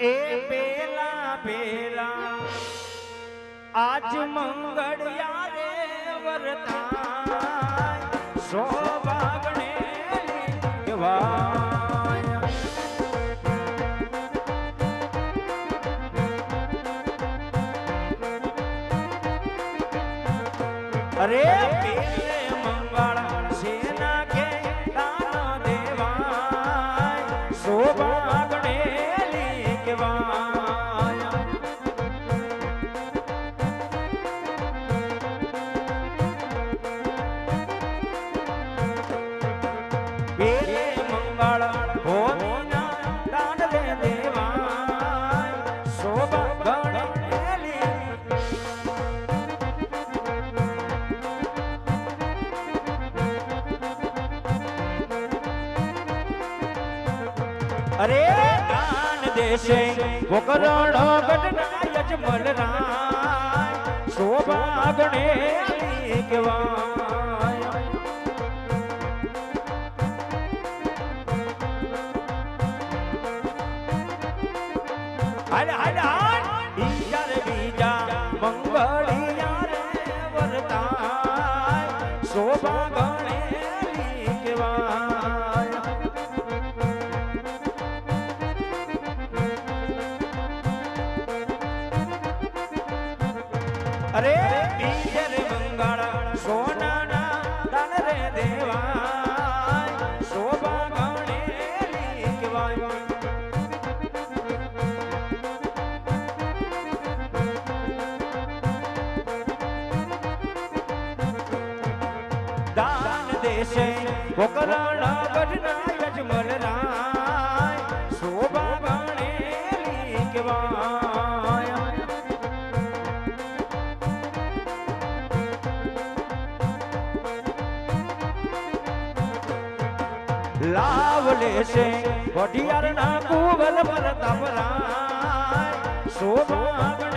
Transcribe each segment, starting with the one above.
એ પેલા પેલા આજ મંગળિયા રે સો શોભાગણે કહેવાય પેલે મંગળ ભોમિના દાન લે દેવાય. શોભા ગણેલી અરે દાન દેશે ગોકરણ ગઢના યજમલ રાય શોભા ગણે કહેવાય બીજા બીજા મંગળિયા ગોકરણ ગઢના યજમલ રાય શોભા ગણેલી કહેવાય લાવ લેશે વઢિયારના કુવલ પર તબરાય શોભા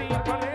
Everybody.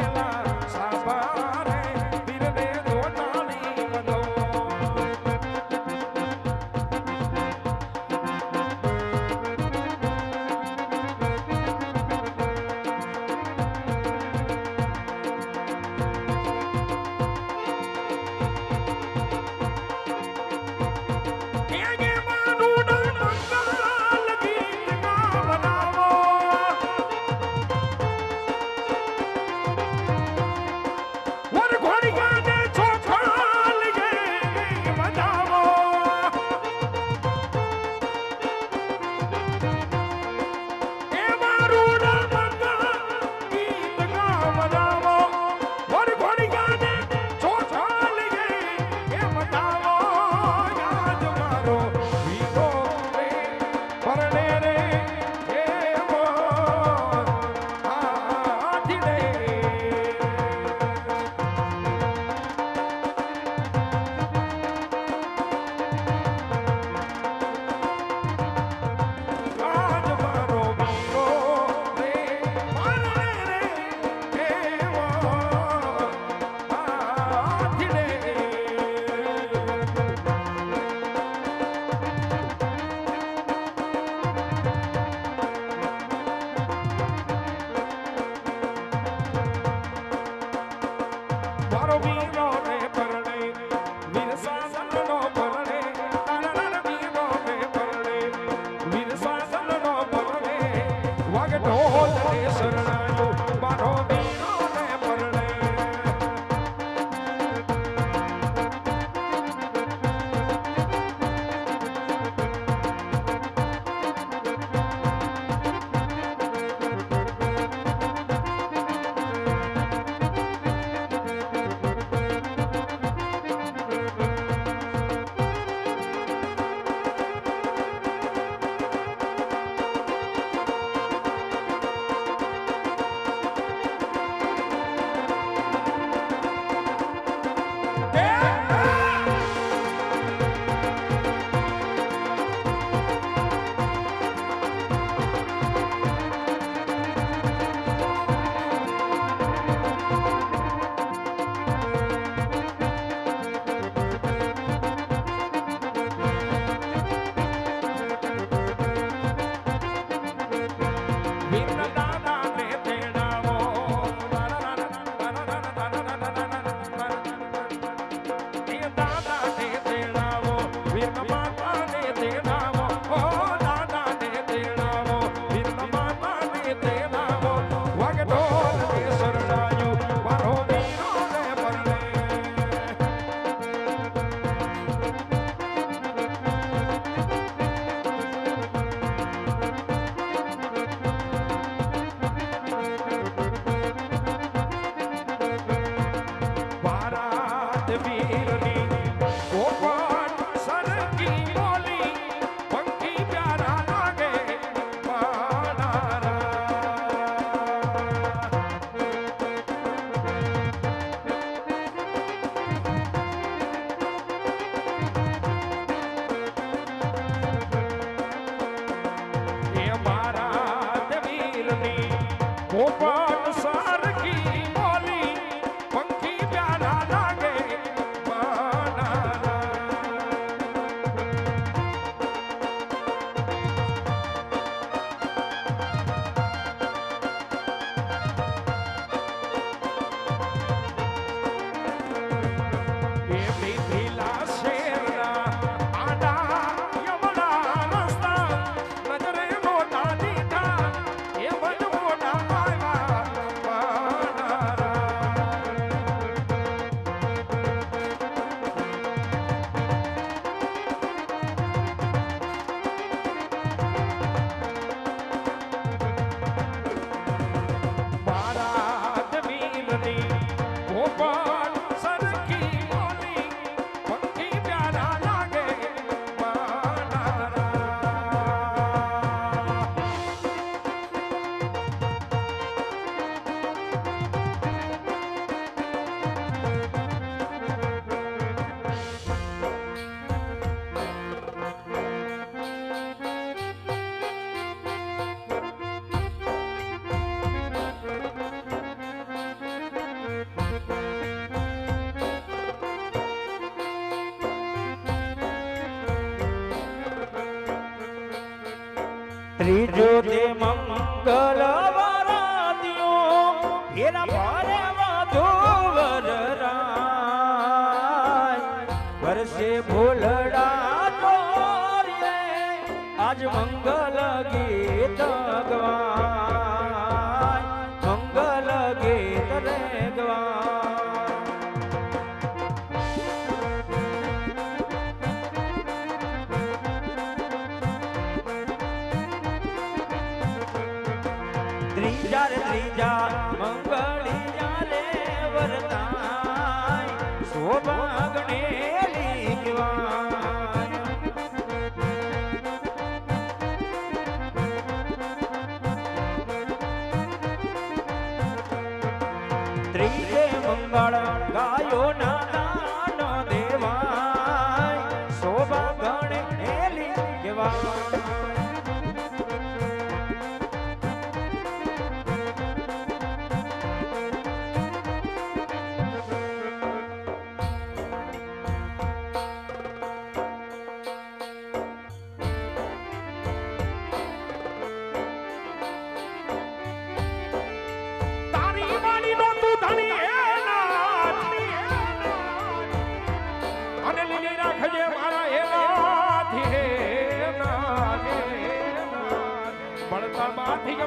ત્રીજો તે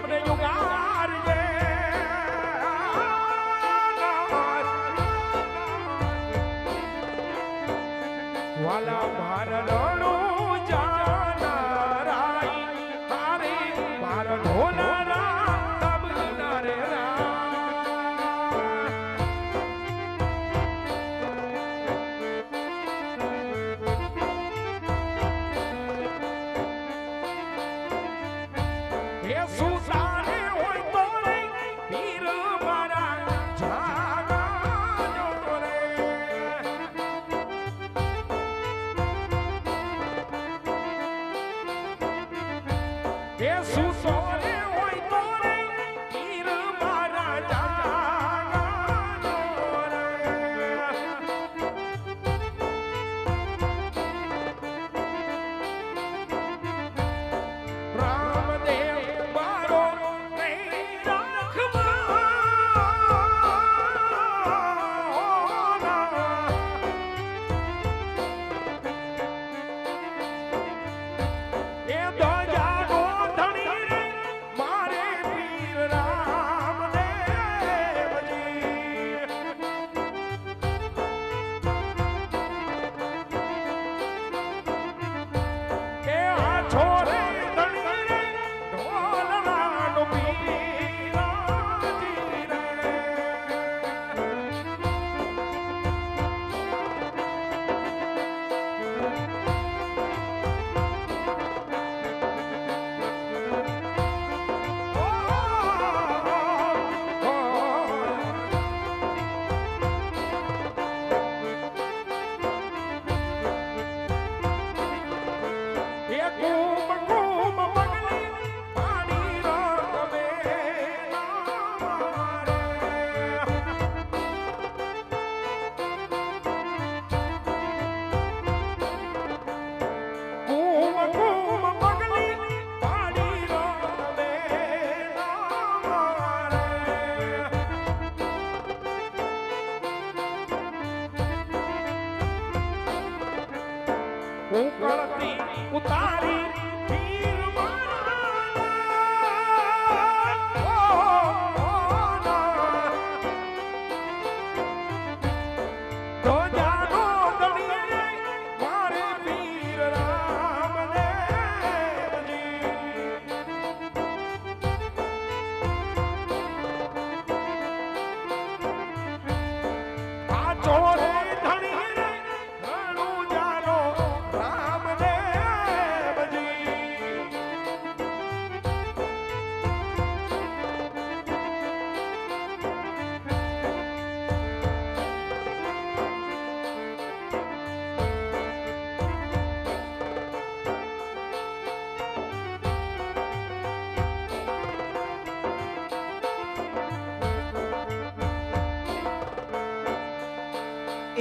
તમને જુગારીએ વાલા ભારત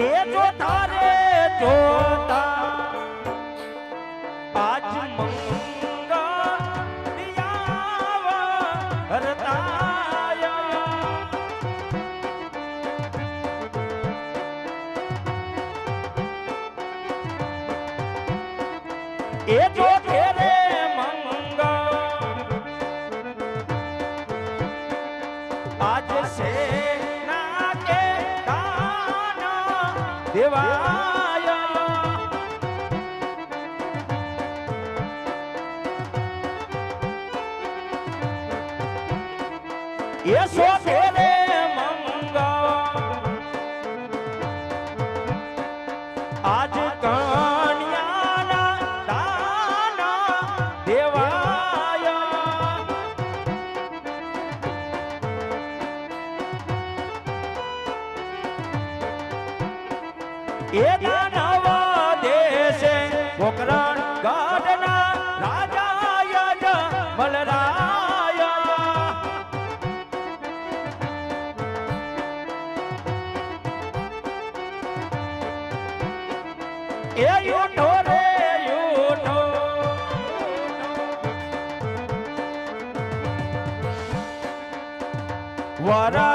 એ જોતા રે જોતા ಶಿವಾಯ ಏ ಸೋತೆ What up?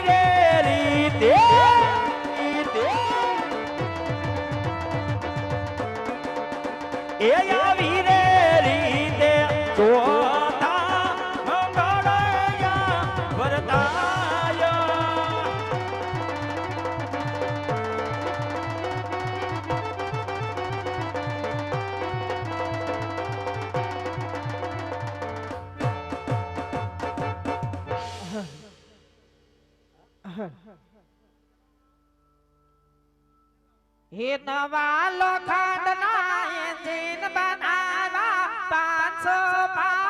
હિતવા લોખંડ ના એન્જિન બનાવા પાંચસો પાંચ